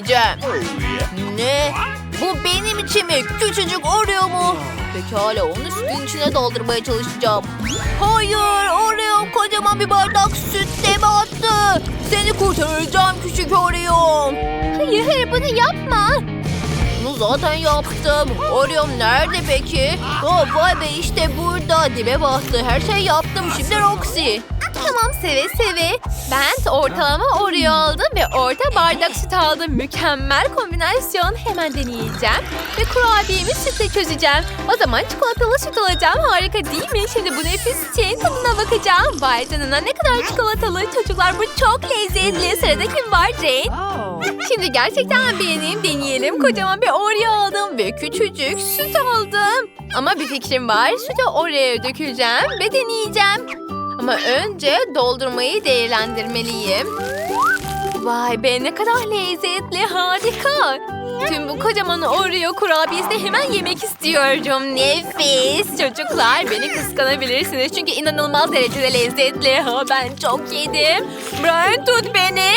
deneyeceğim. Ne? Bu benim için mi? Küçücük Oreo mu? Pekala onu sütün içine doldurmaya çalışacağım. Hayır Oreo kocaman bir bardak süt deme attı. Seni kurtaracağım küçük Oreo. Hayır hayır bunu yapma. Bunu zaten yaptım. Oreo'm nerede peki? Oh, vay be işte burada. Dibe bastı. Her şey yaptım. Şimdi Roxy. Tamam seve seve. Ben ortalama Oreo orta bardak süt aldım. Mükemmel kombinasyon. Hemen deneyeceğim. Ve kurabiyemi sütle çözeceğim. O zaman çikolatalı süt alacağım. Harika değil mi? Şimdi bu nefis için tadına bakacağım. Vay canına ne kadar çikolatalı. Çocuklar bu çok lezzetli. Sırada kim var Jane? Şimdi gerçekten beğeneyim deneyelim. Kocaman bir Oreo aldım ve küçücük süt aldım. Ama bir fikrim var. Sütü Oreo'ya dökeceğim ve deneyeceğim. Ama önce doldurmayı değerlendirmeliyim. Vay be ne kadar lezzetli harika. Tüm bu kocaman Oreo kurabiyesini hemen yemek istiyorum. Nefis. Çocuklar beni kıskanabilirsiniz çünkü inanılmaz derecede lezzetli. Ha, ben çok yedim. Brian tut beni.